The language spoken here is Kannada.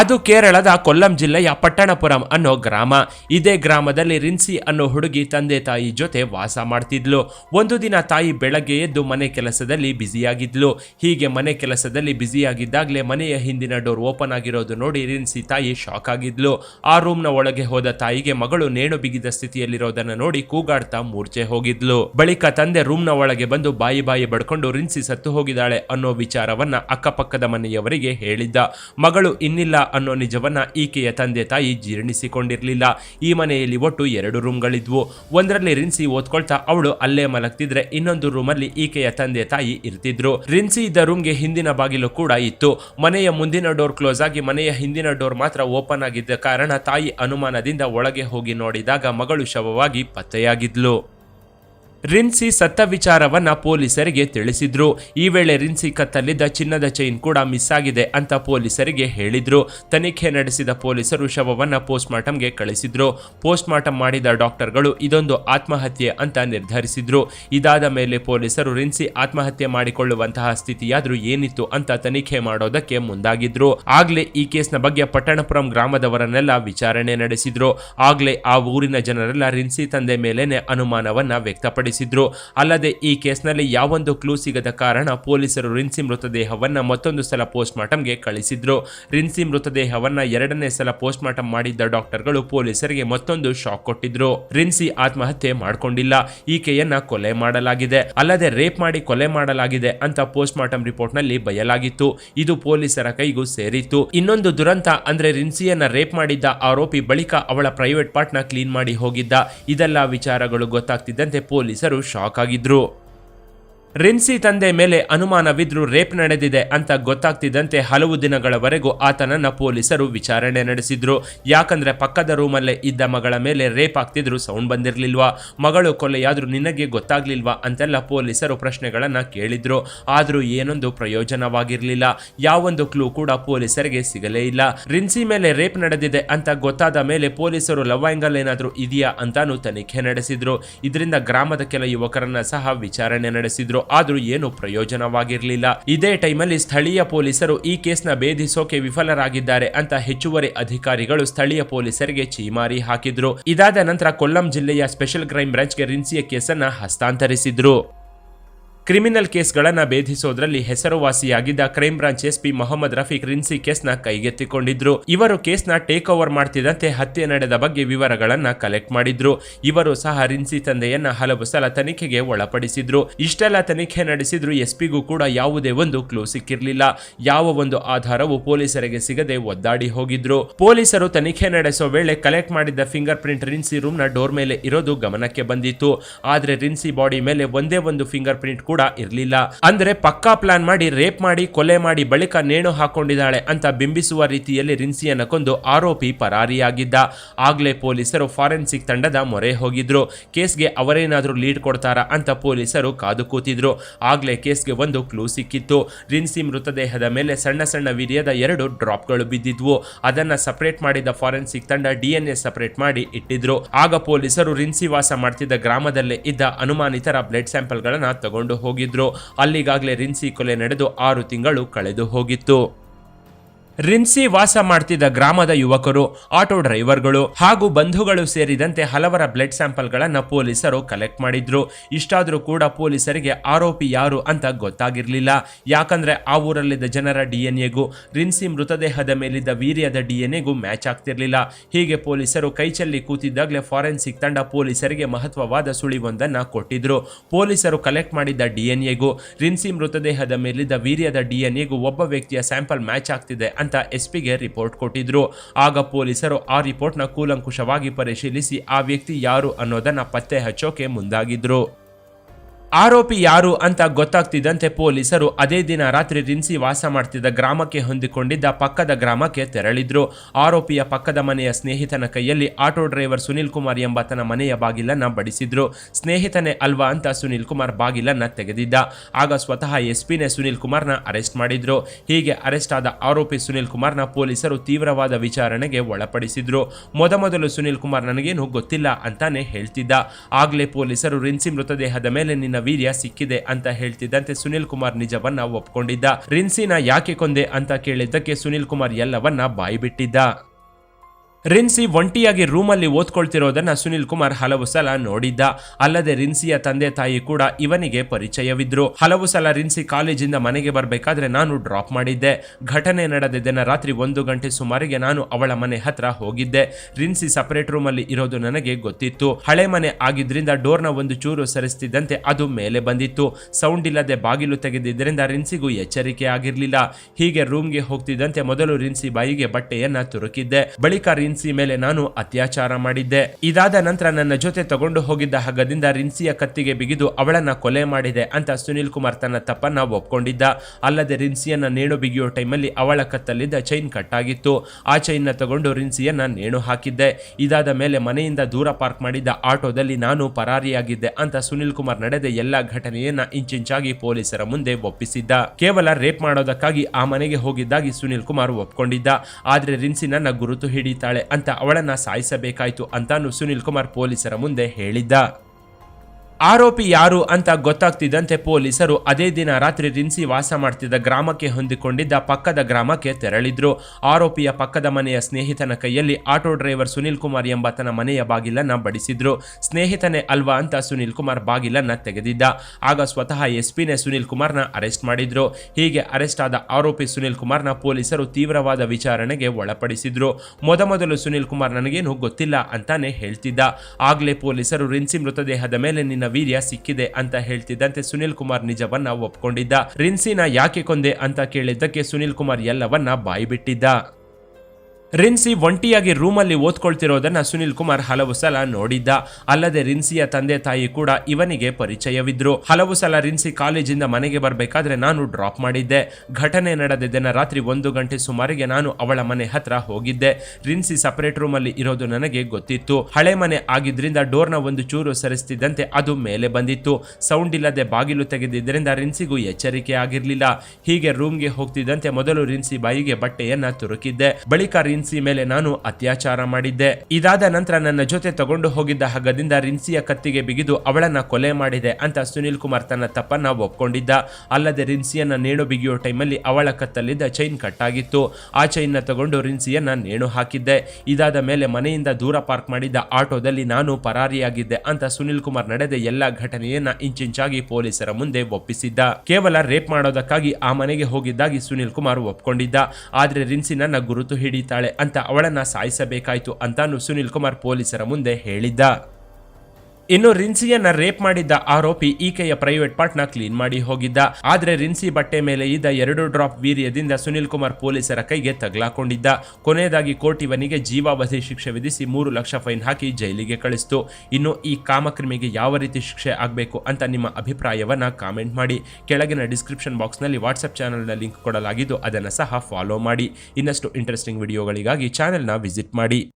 ಅದು ಕೇರಳದ ಕೊಲ್ಲಂ ಜಿಲ್ಲೆಯ ಪಟ್ಟಣಪುರಂ ಅನ್ನೋ ಗ್ರಾಮ. ಇದೇ ಗ್ರಾಮದಲ್ಲಿ ರಿನ್ಸಿ ಅನ್ನೋ ಹುಡುಗಿ ತಂದೆ ತಾಯಿ ಜೊತೆ ವಾಸ ಮಾಡ್ತಿದ್ಲು. ಒಂದು ದಿನ ತಾಯಿ ಬೆಳಗ್ಗೆ ಎದ್ದು ಮನೆ ಕೆಲಸದಲ್ಲಿ ಬ್ಯುಸಿಯಾಗಿದ್ಲು. ಹೀಗೆ ಮನೆ ಕೆಲಸದಲ್ಲಿ ಬ್ಯುಸಿಯಾಗಿದ್ದಾಗಲೇ ಮನೆಯ ಹಿಂದಿನ ಡೋರ್ ಓಪನ್ ಆಗಿರೋದು ನೋಡಿ ರಿನ್ಸಿ ತಾಯಿ ಶಾಕ್ ಆಗಿದ್ಲು. ಆ ರೂಮ್ನ ಒಳಗೆ ಹೋದ ತಾಯಿಗೆ ಮಗಳು ನೇಣು ಬಿಗಿದ ಸ್ಥಿತಿಯಲ್ಲಿರೋದನ್ನ ನೋಡಿ ಕೂಗಾಡ್ತಾ ಮೂರ್ಛೆ ಹೋಗಿದ್ಲು. ಬಳಿಕ ತಂದೆ ರೂಮ್ನ ಒಳಗೆ ಬಂದು ಬಾಯಿ ಬಾಯಿ ಬಡ್ಕೊಂಡು ರಿನ್ಸಿ ಸತ್ತು ಹೋಗಿದ್ದಾಳೆ ಅನ್ನೋ ವಿಚಾರವನ್ನ ಅಕ್ಕಪಕ್ಕದ ಮನೆಯವರಿಗೆ ಹೇಳಿದ್ದ. ಮಗಳು ಇನ್ನಿಲ್ಲ ಅನ್ನೋ ನಿಜವನ್ನ ಈಕೆಯ ತಂದೆ ತಾಯಿ ಜೀರ್ಣಿಸಿಕೊಂಡಿರಲಿಲ್ಲ. ಈ ಮನೆಯಲ್ಲಿ ಒಟ್ಟು ಎರಡು ರೂಮ್ಗಳಿದ್ವು. ಒಂದರಲ್ಲಿ ರಿನ್ಸಿ ಓದ್ಕೊಳ್ತಾ ಅವಳು ಅಲ್ಲೇ ಮಲಗ್ತಿದ್ರೆ ಇನ್ನೊಂದು ರೂಮಲ್ಲಿ ಈಕೆಯ ತಂದೆ ತಾಯಿ ಇರ್ತಿದ್ರು. ರಿನ್ಸಿ ಇದ್ದ ರೂಮ್ಗೆ ಹಿಂದಿನ ಬಾಗಿಲು ಕೂಡ ಇತ್ತು. ಮನೆಯ ಮುಂದಿನ ಡೋರ್ ಕ್ಲೋಸ್ ಆಗಿ ಮನೆಯ ಹಿಂದಿನ ಡೋರ್ ಮಾತ್ರ ಓಪನ್ ಆಗಿದ್ದ ಕಾರಣ ತಾಯಿ ಅನುಮಾನದಿಂದ ಒಳಗೆ ಹೋಗಿ ನೋಡಿದಾಗ ಮಗಳು ಶವವಾಗಿ ಪತ್ತೆಯಾಗಿದ್ಲು. ರಿನ್ಸಿ ಸತ್ತ ವಿಚಾರವನ್ನ ಪೊಲೀಸರಿಗೆ ತಿಳಿಸಿದ್ರು. ಈ ವೇಳೆ ರಿನ್ಸಿ ಕತ್ತಲ್ಲಿದ್ದ ಚಿನ್ನದ ಚೈನ್ ಕೂಡ ಮಿಸ್ ಆಗಿದೆ ಅಂತ ಪೊಲೀಸರಿಗೆ ಹೇಳಿದ್ರು. ತನಿಖೆ ನಡೆಸಿದ ಪೊಲೀಸರು ಶವವನ್ನ ಪೋಸ್ಟ್ ಮಾರ್ಟಂಗೆ ಕಳಿಸಿದ್ರು. ಪೋಸ್ಟ್ ಮಾರ್ಟಂ ಮಾಡಿದ ಡಾಕ್ಟರ್ಗಳು ಇದೊಂದು ಆತ್ಮಹತ್ಯೆ ಅಂತ ನಿರ್ಧರಿಸಿದ್ರು. ಇದಾದ ಮೇಲೆ ಪೊಲೀಸರು ರಿನ್ಸಿ ಆತ್ಮಹತ್ಯೆ ಮಾಡಿಕೊಳ್ಳುವಂತಹ ಸ್ಥಿತಿಯಾದ್ರೂ ಏನಿತ್ತು ಅಂತ ತನಿಖೆ ಮಾಡೋದಕ್ಕೆ ಮುಂದಾಗಿದ್ರು. ಆಗ್ಲೇ ಈ ಕೇಸ್ನ ಬಗ್ಗೆ ಪಟ್ಟಣಪುರಂ ಗ್ರಾಮದವರನ್ನೆಲ್ಲ ವಿಚಾರಣೆ ನಡೆಸಿದ್ರು. ಆಗ್ಲೇ ಆ ಊರಿನ ಜನರೆಲ್ಲ ರಿನ್ಸಿ ತಂದೆ ಮೇಲೇನೆ ಅನುಮಾನವನ್ನ ವ್ಯಕ್ತಪಡಿಸಿದ್ರು. ಅಲ್ಲದೆ ಈ ಕೇಸ್ನಲ್ಲಿ ಯಾವೊಂದು ಕ್ಲೂ ಸಿಗದ ಕಾರಣ ಪೊಲೀಸರು ರಿನ್ಸಿ ಮೃತದೇಹವನ್ನ ಮತ್ತೊಂದು ಸಲ ಪೋಸ್ಟ್ ಮಾರ್ಟಂಗೆ ಕಳಿಸಿದ್ರು. ರಿನ್ಸಿ ಮೃತದೇಹವನ್ನ ಎರಡನೇ ಸಲ ಪೋಸ್ಟ್ ಮಾರ್ಟಂ ಮಾಡಿದ್ದ ಡಾಕ್ಟರ್ಗಳು ಪೊಲೀಸರಿಗೆ ಮತ್ತೊಂದು ಶಾಕ್ ಕೊಟ್ಟಿದ್ರು. ರಿನ್ಸಿ ಆತ್ಮಹತ್ಯೆ ಮಾಡ್ಕೊಂಡಿಲ್ಲ. ಈಕೆಯನ್ನ ಕೊಲೆ ಮಾಡಲಾಗಿದೆ. ಅಲ್ಲದೆ ರೇಪ್ ಮಾಡಿ ಕೊಲೆ ಮಾಡಲಾಗಿದೆ ಅಂತ ಪೋಸ್ಟ್ ಮಾರ್ಟಂ ರಿಪೋರ್ಟ್ನಲ್ಲಿ ಬಯಲಾಗಿತ್ತು. ಇದು ಪೊಲೀಸರ ಕೈಗೂ ಸೇರಿತ್ತು. ಇನ್ನೊಂದು ದುರಂತ ಅಂದ್ರೆ ರಿನ್ಸಿಯನ್ನ ರೇಪ್ ಮಾಡಿದ್ದ ಆರೋಪಿ ಬಳಿಕ ಅವಳ ಪ್ರೈವೇಟ್ ಪಾರ್ಟ್ನ ಕ್ಲೀನ್ ಮಾಡಿ ಹೋಗಿದ್ದ. ಇದೆಲ್ಲ ವಿಚಾರಗಳು ಗೊತ್ತಾಗ್ತಿದ್ದಂತೆ ಪೊಲೀಸರು ಶಾಕ್ ಆಗಿದ್ರು. ರಿನ್ಸಿ ತಂದೆ ಮೇಲೆ ಅನುಮಾನವಿದ್ರು ರೇಪ್ ನಡೆದಿದೆ ಅಂತ ಗೊತ್ತಾಗ್ತಿದ್ದಂತೆ ಹಲವು ದಿನಗಳವರೆಗೂ ಆತನನ್ನ ಪೊಲೀಸರು ವಿಚಾರಣೆ ನಡೆಸಿದ್ರು. ಯಾಕಂದ್ರೆ ಪಕ್ಕದ ರೂಮಲ್ಲೇ ಇದ್ದ ಮಗಳ ಮೇಲೆ ರೇಪ್ ಆಗ್ತಿದ್ರು ಸೌಂಡ್ ಬಂದಿರಲಿಲ್ವಾ? ಮಗಳು ಕೊಲೆಯಾದ್ರೂ ನಿನಗೆ ಗೊತ್ತಾಗ್ಲಿಲ್ವಾ ಅಂತೆಲ್ಲ ಪೊಲೀಸರು ಪ್ರಶ್ನೆಗಳನ್ನ ಕೇಳಿದ್ರು. ಆದ್ರೂ ಏನೊಂದು ಪ್ರಯೋಜನವಾಗಿರಲಿಲ್ಲ. ಯಾವೊಂದು ಕ್ಲೂ ಕೂಡ ಪೊಲೀಸರಿಗೆ ಸಿಗಲೇ ಇಲ್ಲ. ರಿನ್ಸಿ ಮೇಲೆ ರೇಪ್ ನಡೆದಿದೆ ಅಂತ ಗೊತ್ತಾದ ಮೇಲೆ ಪೊಲೀಸರು ಲವ್ ಆಂಗಲ್ ಏನಾದರೂ ಇದೆಯಾ ಅಂತಾನು ತನಿಖೆ ನಡೆಸಿದ್ರು. ಇದರಿಂದ ಗ್ರಾಮದ ಕೆಲ ಯುವಕರನ್ನ ಸಹ ವಿಚಾರಣೆ ನಡೆಸಿದ್ರು. ಆದ್ರೂ ಏನು ಪ್ರಯೋಜನವಾಗಿರಲಿಲ್ಲ. ಇದೇ ಟೈಮಲ್ಲಿ ಸ್ಥಳೀಯ ಪೊಲೀಸರು ಈ ಕೇಸ್ನ ಭೇದಿಸೋಕೆ ವಿಫಲರಾಗಿದ್ದಾರೆ ಅಂತ ಹೆಚ್ಚುವರಿ ಅಧಿಕಾರಿಗಳು ಸ್ಥಳೀಯ ಪೊಲೀಸರಿಗೆ ಚೀಮಾರಿ ಹಾಕಿದ್ರು. ಇದಾದ ನಂತರ ಕೊಲ್ಲಂ ಜಿಲ್ಲೆಯ ಸ್ಪೆಷಲ್ ಕ್ರೈಮ್ ಬ್ರಾಂಚ್ಗೆ ರಿನ್ಸಿಯ ಕೇಸನ್ನ ಹಸ್ತಾಂತರಿಸಿದ್ರು. ಕ್ರಿಮಿನಲ್ ಕೇಸ್ಗಳನ್ನು ಭೇದಿಸೋದ್ರಲ್ಲಿ ಹೆಸರುವಾಸಿಯಾಗಿದ್ದ crime branch SP Mohammed Rafiq Rincy ಕೇಸ್ನ ಕೈಗೆತ್ತಿಕೊಂಡಿದ್ರು. ಇವರು ಕೇಸ್ನ ಟೇಕ್ ಓವರ್ ಮಾಡ್ತಿದ್ದಂತೆ ಹತ್ಯೆ ನಡೆದ ಬಗ್ಗೆ ವಿವರಗಳನ್ನ ಕಲೆಕ್ಟ್ ಮಾಡಿದ್ರು. ಇವರು ಸಹ ರಿನ್ಸಿ ತಂದೆಯನ್ನ ಹಲವು ಸಲ ತನಿಖೆಗೆ ಒಳಪಡಿಸಿದ್ರು. ಇಷ್ಟೆಲ್ಲ ತನಿಖೆ ನಡೆಸಿದ್ರು ಎಸ್ಪಿಗೂ ಕೂಡ ಯಾವುದೇ ಒಂದು ಕ್ಲೂ ಸಿಕ್ಕಿರಲಿಲ್ಲ. ಯಾವ ಒಂದು ಆಧಾರವು ಪೊಲೀಸರಿಗೆ ಸಿಗದೆ ಒದ್ದಾಡಿ ಹೋಗಿದ್ರು. ಪೊಲೀಸರು ತನಿಖೆ ನಡೆಸೋ ವೇಳೆ ಕಲೆಕ್ಟ್ ಮಾಡಿದ್ದ ಫಿಂಗರ್ ಪ್ರಿಂಟ್ ರಿನ್ಸಿ ರೂಮ್ನ ಡೋರ್ ಮೇಲೆ ಇರೋದು ಗಮನಕ್ಕೆ ಬಂದಿತ್ತು. ಆದ್ರೆ ರಿನ್ಸಿ ಬಾಡಿ ಮೇಲೆ ಒಂದೇ ಒಂದು ಫಿಂಗರ್ ಪ್ರಿಂಟ್ ಕೂಡ ಇರಲಿಲ್ಲ. ಅಂದ್ರೆ ಪಕ್ಕಾ ಪ್ಲಾನ್ ಮಾಡಿ, ರೇಪ್ ಮಾಡಿ, ಕೊಲೆ ಮಾಡಿ ಬಳಿಕ ನೇಣು ಹಾಕೊಂಡಿದ್ದಾಳೆ ಅಂತ ಬಿಂಬಿಸುವ ರೀತಿಯಲ್ಲಿ ರಿನ್ಸಿಯನ್ನ ಕೊಂದು ಆರೋಪಿ ಪರಾರಿಯಾಗಿದ್ದ. ಆಗ್ಲೇ ಪೊಲೀಸರು ಫಾರೆನ್ಸಿಕ್ ತಂಡದ ಮೊರೆ ಹೋಗಿದ್ರು. ಕೇಸ್ಗೆ ಅವರೇನಾದ್ರೂ ಲೀಡ್ ಕೊಡ್ತಾರಾ ಅಂತ ಪೊಲೀಸರು ಕಾದು ಕೂತಿದ್ರು. ಆಗ್ಲೇ ಕೇಸ್ಗೆ ಒಂದು ಕ್ಲೂ ಸಿಕ್ಕಿತ್ತು. ರಿನ್ಸಿ ಮೃತದೇಹದ ಮೇಲೆ ಸಣ್ಣ ಸಣ್ಣ ವೀರ್ಯದ ಎರಡು ಡ್ರಾಪ್ಗಳು ಬಿದ್ದಿದ್ವು. ಅದನ್ನ ಸಪರೇಟ್ ಮಾಡಿದ ಫಾರೆನ್ಸಿಕ್ ತಂಡ ಡಿಎನ್ಎ ಸಪರೇಟ್ ಮಾಡಿ ಇಟ್ಟಿದ್ರು. ಆಗ ಪೊಲೀಸರು ರಿನ್ಸಿ ವಾಸ ಮಾಡ್ತಿದ್ದ ಗ್ರಾಮದಲ್ಲೇ ಇದ್ದ ಅನುಮಾನಿತರ ಬ್ಲಡ್ ಸ್ಯಾಂಪಲ್ಗಳನ್ನ ತಗೊಂಡು ಹೋಗಿದ್ರು. ಅಲ್ಲಿಗಾಗಲೇ ರಿನ್ಸಿ ಕೊಲೆ ನಡೆದು ಆರು ತಿಂಗಳು ಕಳೆದು ಹೋಗಿತ್ತು. ರಿನ್ಸಿ ವಾಸ ಮಾಡ್ತಿದ್ದ ಗ್ರಾಮದ ಯುವಕರು, ಆಟೋ ಡ್ರೈವರ್ಗಳು ಹಾಗೂ ಬಂಧುಗಳು ಸೇರಿದಂತೆ ಹಲವರ ಬ್ಲಡ್ ಸ್ಯಾಂಪಲ್ಗಳನ್ನು ಪೊಲೀಸರು ಕಲೆಕ್ಟ್ ಮಾಡಿದ್ರು. ಇಷ್ಟಾದರೂ ಕೂಡ ಪೊಲೀಸರಿಗೆ ಆರೋಪಿ ಯಾರು ಅಂತ ಗೊತ್ತಾಗಿರಲಿಲ್ಲ. ಯಾಕಂದ್ರೆ ಆ ಊರಲ್ಲಿದ್ದ ಜನರ ಡಿಎನ್ಎಗೂ, ರಿನ್ಸಿ ಮೃತದೇಹದ ಮೇಲಿದ್ದ ವೀರ್ಯದ ಡಿಎನ್ಎಗೂ ಮ್ಯಾಚ್ ಆಗ್ತಿರ್ಲಿಲ್ಲ. ಹೀಗೆ ಪೊಲೀಸರು ಕೈಚಲ್ಲಿ ಕೂತಿದ್ದಾಗಲೇ ಫಾರೆನ್ಸಿಕ್ ತಂಡ ಪೊಲೀಸರಿಗೆ ಮಹತ್ವವಾದ ಸುಳಿವೊಂದನ್ನು ಕೊಟ್ಟಿದ್ರು. ಪೊಲೀಸರು ಕಲೆಕ್ಟ್ ಮಾಡಿದ್ದ ಡಿಎನ್ಎಗೂ, ರಿನ್ಸಿ ಮೃತದೇಹದ ಮೇಲಿದ್ದ ವೀರ್ಯದ ಡಿಎನ್ಎಗೂ ಒಬ್ಬ ವ್ಯಕ್ತಿಯ ಸ್ಯಾಂಪಲ್ ಮ್ಯಾಚ್ ಆಗ್ತಿದೆ ಅಂತ ಎಸ್ಪಿಗೆ ರಿಪೋರ್ಟ್ ಕೊಟ್ಟಿದ್ರು. ಆಗ ಪೊಲೀಸರು ಆ ರಿಪೋರ್ಟ್ನ ಕೂಲಂಕುಷವಾಗಿ ಪರಿಶೀಲಿಸಿ ಆ ವ್ಯಕ್ತಿ ಯಾರು ಅನ್ನೋದನ್ನ ಪತ್ತೆ ಹಚ್ಚೋಕೆ ಮುಂದಾಗಿದ್ರು. ಆರೋಪಿ ಯಾರು ಅಂತ ಗೊತ್ತಾಗ್ತಿದ್ದಂತೆ ಪೊಲೀಸರು ಅದೇ ದಿನ ರಾತ್ರಿ ರಿನ್ಸಿ ವಾಸ ಮಾಡ್ತಿದ್ದ ಗ್ರಾಮಕ್ಕೆ ಹೊಂದಿಕೊಂಡಿದ್ದ ಪಕ್ಕದ ಗ್ರಾಮಕ್ಕೆ ತೆರಳಿದ್ರು. ಆರೋಪಿಯ ಪಕ್ಕದ ಮನೆಯ ಸ್ನೇಹಿತನ ಕೈಯಲ್ಲಿ ಆಟೋ ಡ್ರೈವರ್ ಸುನಿಲ್ ಕುಮಾರ್ ಎಂಬಾತನ ಮನೆಯ ಬಾಗಿಲನ್ನ ಬಡಿಸಿದ್ರು. ಸ್ನೇಹಿತನೇ ಅಲ್ವಾ ಅಂತ ಸುನಿಲ್ ಕುಮಾರ್ ಬಾಗಿಲನ್ನ ತೆಗೆದಿದ್ದ. ಆಗ ಸ್ವತಃ ಎಸ್ಪಿನೇ ಸುನಿಲ್ ಕುಮಾರ್ನ ಅರೆಸ್ಟ್ ಮಾಡಿದ್ರು. ಹೀಗೆ ಅರೆಸ್ಟ್ ಆದ ಆರೋಪಿ ಸುನಿಲ್ ಕುಮಾರ್ನ ಪೊಲೀಸರು ತೀವ್ರವಾದ ವಿಚಾರಣೆಗೆ ಒಳಪಡಿಸಿದ್ರು. ಮೊದಮೊದಲು ಸುನಿಲ್ ಕುಮಾರ್ ನನಗೇನು ಗೊತ್ತಿಲ್ಲ ಅಂತಾನೆ ಹೇಳ್ತಿದ್ದ. ಆಗ್ಲೇ ಪೊಲೀಸರು ರಿನ್ಸಿ ಮೃತದೇಹದ ಮೇಲೆ ನಿನ್ನ ವೀರ್ಯ ಸಿಕ್ಕಿದೆ ಅಂತ ಹೇಳ್ತಿದ್ದಂತೆ ಸುನಿಲ್ ಕುಮಾರ್ ನಿಜವನ್ನ ಒಪ್ಕೊಂಡಿದ್ದ. ರಿನ್ಸಿನ ಯಾಕೆ ಕೊಂದೆ ಅಂತ ಕೇಳಿದ್ದಕ್ಕೆ ಸುನಿಲ್ ಕುಮಾರ್ ಎಲ್ಲವನ್ನ ಬಾಯಿ ಬಿಟ್ಟಿದ್ದ ರಿನ್ಸಿ ಒಂಟಿಯಾಗಿ ರೂಮಲ್ಲಿ ಓದ್ಕೊಳ್ತಿರೋದನ್ನ ಸುನಿಲ್ ಕುಮಾರ್ ಹಲವು ಸಲ ನೋಡಿದ್ದ. ಅಲ್ಲದೆ ರಿನ್ಸಿಯ ತಂದೆ ತಾಯಿ ಕೂಡ ಇವನಿಗೆ ಪರಿಚಯವಿದ್ರು. ಹಲವು ಸಲ ರಿನ್ಸಿ ಕಾಲೇಜಿಂದ ಮನೆಗೆ ಬರಬೇಕಾದ್ರೆ ನಾನು ಡ್ರಾಪ್ ಮಾಡಿದ್ದೆ. ಘಟನೆ ನಡೆದ ದಿನ ರಾತ್ರಿ ಒಂದು ಗಂಟೆ ಸುಮಾರಿಗೆ ನಾನು ಅವಳ ಮನೆ ಹತ್ರ ಹೋಗಿದ್ದೆ. ರಿನ್ಸಿ ಸಪರೇಟ್ ರೂಮಲ್ಲಿ ಇರೋದು ನನಗೆ ಗೊತ್ತಿತ್ತು. ಹಳೆ ಮನೆ ಆಗಿದ್ರಿಂದ ಡೋರ್ನ ಒಂದು ಚೂರು ಸರಿಸ್ತಿದ್ದಂತೆ ಅದು ಮೇಲೆ ಬಂದಿತ್ತು. ಸೌಂಡ್ ಇಲ್ಲದೆ ಬಾಗಿಲು ತೆಗೆದಿದ್ದರಿಂದ ರಿನ್ಸಿಗೂ ಎಚ್ಚರಿಕೆ ಆಗಿರಲಿಲ್ಲ. ಹೀಗೆ ರೂಮ್ಗೆ ಹೋಗ್ತಿದ್ದಂತೆ ಮೊದಲು ರಿನ್ಸಿ ಬಾಯಿಗೆ ಬಟ್ಟೆಯನ್ನ ತುರುಕಿದ್ದೆ. ಬಳಿಕ ರಿನ್ಸಿ ಮೇಲೆ ನಾನು ಅತ್ಯಾಚಾರ ಮಾಡಿದ್ದೆ. ಇದಾದ ನಂತರ ನನ್ನ ಜೊತೆ ತಗೊಂಡು ಹೋಗಿದ್ದ ಹಗ್ಗದಿಂದ ರಿನ್ಸಿಯ ಕತ್ತಿಗೆ ಬಿಗಿದು ಅವಳನ್ನ ಕೊಲೆ ಮಾಡಿದೆ ಅಂತ ಸುನೀಲ್ ಕುಮಾರ್ ತನ್ನ ತಪ್ಪನ್ನ ಒಪ್ಕೊಂಡಿದ್ದ. ಅಲ್ಲದೆ ರಿನ್ಸಿಯನ್ನ ನೇಣು ಬಿಗಿಯೋ ಟೈಮಲ್ಲಿ ಅವಳ ಕತ್ತಲ್ಲಿದ್ದ ಚೈನ್ ಕಟ್ಟಾಗಿತ್ತು. ಆ ಚೈನ್ನ ತಗೊಂಡು ರಿನ್ಸಿಯನ್ನ ನೇಣು ಹಾಕಿದ್ದೆ. ಇದಾದ ಮೇಲೆ ಮನೆಯಿಂದ ದೂರ ಪಾರ್ಕ್ ಮಾಡಿದ್ದ ಆಟೋದಲ್ಲಿ ನಾನು ಪರಾರಿಯಾಗಿದ್ದೆ ಅಂತ ಸುನೀಲ್ ಕುಮಾರ್ ನಡೆದ ಎಲ್ಲ ಘಟನೆಯನ್ನ ಇಂಚಿಂಚಾಗಿ ಪೊಲೀಸರ ಮುಂದೆ ಒಪ್ಪಿಸಿದ್ದ. ಕೇವಲ ರೇಪ್ ಮಾಡೋದಕ್ಕಾಗಿ ಆ ಮನೆಗೆ ಹೋಗಿದ್ದಾಗಿ ಸುನೀಲ್ ಕುಮಾರ್ ಒಪ್ಕೊಂಡಿದ್ದ. ಆದ್ರೆ ರಿನ್ಸಿ ನನ್ನ ಗುರುತು ಹಿಡಿತಾಳೆ. ಅಂತ ಅವಳನ್ನ ಸಾಯಿಸಬೇಕಾಯ್ತು ಅಂತಾನು ಸುನಿಲ್ ಕುಮಾರ್ ಪೊಲೀಸರ ಮುಂದೆ ಹೇಳಿದ್ದ. ಆರೋಪಿ ಯಾರು ಅಂತ ಗೊತ್ತಾಗ್ತಿದ್ದಂತೆ ಪೊಲೀಸರು ಅದೇ ದಿನ ರಾತ್ರಿ ರಿನ್ಸಿ ವಾಸ ಮಾಡ್ತಿದ್ದ ಗ್ರಾಮಕ್ಕೆ ಹೊಂದಿಕೊಂಡಿದ್ದ ಪಕ್ಕದ ಗ್ರಾಮಕ್ಕೆ ತೆರಳಿದ್ರು. ಆರೋಪಿಯ ಪಕ್ಕದ ಮನೆಯ ಸ್ನೇಹಿತನ ಕೈಯಲ್ಲಿ ಆಟೋ ಡ್ರೈವರ್ ಸುನಿಲ್ ಕುಮಾರ್ ಎಂಬಾತನ ಮನೆಯ ಬಾಗಿಲನ್ನ ಬಡಿಸಿದ್ರು. ಸ್ನೇಹಿತನೇ ಅಲ್ವಾ ಅಂತ ಸುನಿಲ್ ಕುಮಾರ್ ಬಾಗಿಲನ್ನ ತೆಗೆದಿದ್ದ. ಆಗ ಸ್ವತಃ ಎಸ್ಪಿನೇ ಸುನಿಲ್ ಕುಮಾರ್ನ ಅರೆಸ್ಟ್ ಮಾಡಿದ್ರು. ಹೀಗೆ ಅರೆಸ್ಟ್ ಆದ ಆರೋಪಿ ಸುನಿಲ್ ಕುಮಾರ್ನ ಪೊಲೀಸರು ತೀವ್ರವಾದ ವಿಚಾರಣೆಗೆ ಒಳಪಡಿಸಿದ್ರು. ಮೊದಮೊದಲು ಸುನಿಲ್ ಕುಮಾರ್ ನನಗೇನು ಗೊತ್ತಿಲ್ಲ ಅಂತಾನೆ ಹೇಳ್ತಿದ್ದ. ಆಗ್ಲೇ ಪೊಲೀಸರು ರಿನ್ಸಿ ಮೃತದೇಹದ ಮೇಲೆ ನಿನ್ನ ವೀರ್ಯ ಸಿಕ್ಕಿದೆ ಅಂತ ಹೇಳ್ತಿದ್ದಂತೆ ಸುನಿಲ್ ಕುಮಾರ್ ನಿಜವನ್ನ ಒಪ್ಕೊಂಡಿದ್ದ. ರಿನ್ಸಿನ ಯಾಕೆ ಕೊಂದೆ ಅಂತ ಕೇಳಿದ್ದಕ್ಕೆ ಸುನಿಲ್ ಕುಮಾರ್ ಎಲ್ಲವನ್ನ ಬಾಯಿ ಬಿಟ್ಟಿದ್ದ ರಿನ್ಸಿ ಒಂಟಿಯಾಗಿ ರೂಮಲ್ಲಿ ಓದ್ಕೊಳ್ತಿರೋದನ್ನ ಸುನಿಲ್ ಕುಮಾರ್ ಹಲವು ಸಲ ನೋಡಿದ್ದ. ಅಲ್ಲದೆ ರಿನ್ಸಿಯ ತಂದೆ ತಾಯಿ ಕೂಡ ಇವನಿಗೆ ಪರಿಚಯವಿದ್ರು. ಹಲವು ಸಲ ರಿನ್ಸಿ ಕಾಲೇಜಿಂದ ಮನೆಗೆ ಬರಬೇಕಾದ್ರೆ ನಾನು ಡ್ರಾಪ್ ಮಾಡಿದ್ದೆ. ಘಟನೆ ನಡೆದ ದಿನ ರಾತ್ರಿ ಒಂದು ಗಂಟೆ ಸುಮಾರಿಗೆ ನಾನು ಅವಳ ಮನೆ ಹತ್ರ ಹೋಗಿದ್ದೆ. ರಿನ್ಸಿ ಸಪರೇಟ್ ರೂಮಲ್ಲಿ ಇರೋದು ನನಗೆ ಗೊತ್ತಿತ್ತು. ಹಳೆ ಮನೆ ಆಗಿದ್ರಿಂದ ಡೋರ್ನ ಒಂದು ಚೂರು ಸರಿಸ್ತಿದ್ದಂತೆ ಅದು ಮೇಲೆ ಬಂದಿತ್ತು. ಸೌಂಡ್ ಇಲ್ಲದೆ ಬಾಗಿಲು ತೆಗೆದಿದ್ದರಿಂದ ರಿನ್ಸಿಗೂ ಎಚ್ಚರಿಕೆ ಆಗಿರಲಿಲ್ಲ. ಹೀಗೆ ರೂಮ್ಗೆ ಹೋಗ್ತಿದ್ದಂತೆ ಮೊದಲು ರಿನ್ಸಿ ಬಾಯಿಗೆ ಬಟ್ಟೆಯನ್ನ ತುರುಕಿದ್ದೆ. ಬಳಿಕ ರಿನ್ಸಿ ಮೇಲೆ ನಾನು ಅತ್ಯಾಚಾರ ಮಾಡಿದ್ದೆ. ಇದಾದ ನಂತರ ನನ್ನ ಜೊತೆ ತಗೊಂಡು ಹೋಗಿದ್ದ ಹಗ್ಗದಿಂದ ರಿನ್ಸಿಯ ಕತ್ತಿಗೆ ಬಿಗಿದು ಅವಳನ್ನ ಕೊಲೆ ಮಾಡಿದೆ ಅಂತ ಸುನಿಲ್ ಕುಮಾರ್ ತನ್ನ ತಪ್ಪನ್ನ ಒಪ್ಕೊಂಡಿದ್ದ. ಅಲ್ಲದೆ ರಿನ್ಸಿಯನ್ನ ನೇಣು ಬಿಗಿಯೋ ಟೈಮಲ್ಲಿ ಅವಳ ಕತ್ತಲ್ಲಿದ್ದ ಚೈನ್ ಕಟ್ಟಾಗಿತ್ತು. ಆ ಚೈನ್ನ ತಗೊಂಡು ರಿನ್ಸಿಯನ್ನ ನೇಣು ಹಾಕಿದ್ದೆ. ಇದಾದ ಮೇಲೆ ಮನೆಯಿಂದ ದೂರ ಪಾರ್ಕ್ ಮಾಡಿದ್ದ ಆಟೋದಲ್ಲಿ ನಾನು ಪರಾರಿಯಾಗಿದ್ದೆ ಅಂತ ಸುನಿಲ್ ಕುಮಾರ್ ನಡೆದ ಎಲ್ಲಾ ಘಟನೆಯನ್ನ ಇಂಚಿಂಚಾಗಿ ಪೊಲೀಸರ ಮುಂದೆ ಒಪ್ಪಿಸಿದ್ದ. ಕೇವಲ ರೇಪ್ ಮಾಡೋದಕ್ಕಾಗಿ ಆ ಮನೆಗೆ ಹೋಗಿದ್ದಾಗಿ ಸುನಿಲ್ ಕುಮಾರ್ ಒಪ್ಕೊಂಡಿದ್ದ. ಆದ್ರೆ ರಿನ್ಸಿ ನನ್ನ ಗುರುತು ಹಿಡಿತಾಳೆ. ಅಂತ ಅವಳನ್ನ ಸಾಯಿಸಬೇಕಾಯಿತು ಅಂತಾನು ಸುನಿಲ್ ಕುಮಾರ್ ಪೊಲೀಸರ ಮುಂದೆ ಹೇಳಿದ್ದ. ಇನ್ನು ರಿನ್ಸಿಯನ್ನ ರೇಪ್ ಮಾಡಿದ್ದ ಆರೋಪಿ ಈಕೆಯ ಪ್ರೈವೇಟ್ ಪಾರ್ಟ್ನ ಕ್ಲೀನ್ ಮಾಡಿ ಹೋಗಿದ್ದ. ಆದ್ರೆ ರಿನ್ಸಿ ಬಟ್ಟೆ ಮೇಲೆ ಇದ್ದ ಎರಡು ಡ್ರಾಪ್ ವೀರ್ಯದಿಂದ ಸುನಿಲ್ ಕುಮಾರ್ ಪೊಲೀಸರ ಕೈಗೆ ತಗಲಾಕೊಂಡಿದ್ದ ಕೊನೆಯದಾಗಿ ಕೋರ್ಟ್ ಇವನಿಗೆ ಜೀವಾವಧಿ ಶಿಕ್ಷೆ ವಿಧಿಸಿ ಮೂರು ಲಕ್ಷ ಫೈನ್ ಹಾಕಿ ಜೈಲಿಗೆ ಕಳಿಸ್ತು. ಇನ್ನು ಈ ಕಾಮಕ್ರಿಮಿಗೆ ಯಾವ ರೀತಿ ಶಿಕ್ಷೆ ಆಗಬೇಕು ಅಂತ ನಿಮ್ಮ ಅಭಿಪ್ರಾಯವನ್ನ ಕಾಮೆಂಟ್ ಮಾಡಿ. ಕೆಳಗಿನ ಡಿಸ್ಕ್ರಿಪ್ಷನ್ ಬಾಕ್ಸ್ನಲ್ಲಿ ವಾಟ್ಸ್ಆಪ್ ಚಾನಲ್ನ ಲಿಂಕ್ ಕೊಡಲಾಗಿದ್ದು ಅದನ್ನು ಸಹ ಫಾಲೋ ಮಾಡಿ. ಇನ್ನಷ್ಟು ಇಂಟ್ರೆಸ್ಟಿಂಗ್ ವಿಡಿಯೋಗಳಿಗಾಗಿ ಚಾನೆಲ್ನ ವಿಸಿಟ್ ಮಾಡಿ.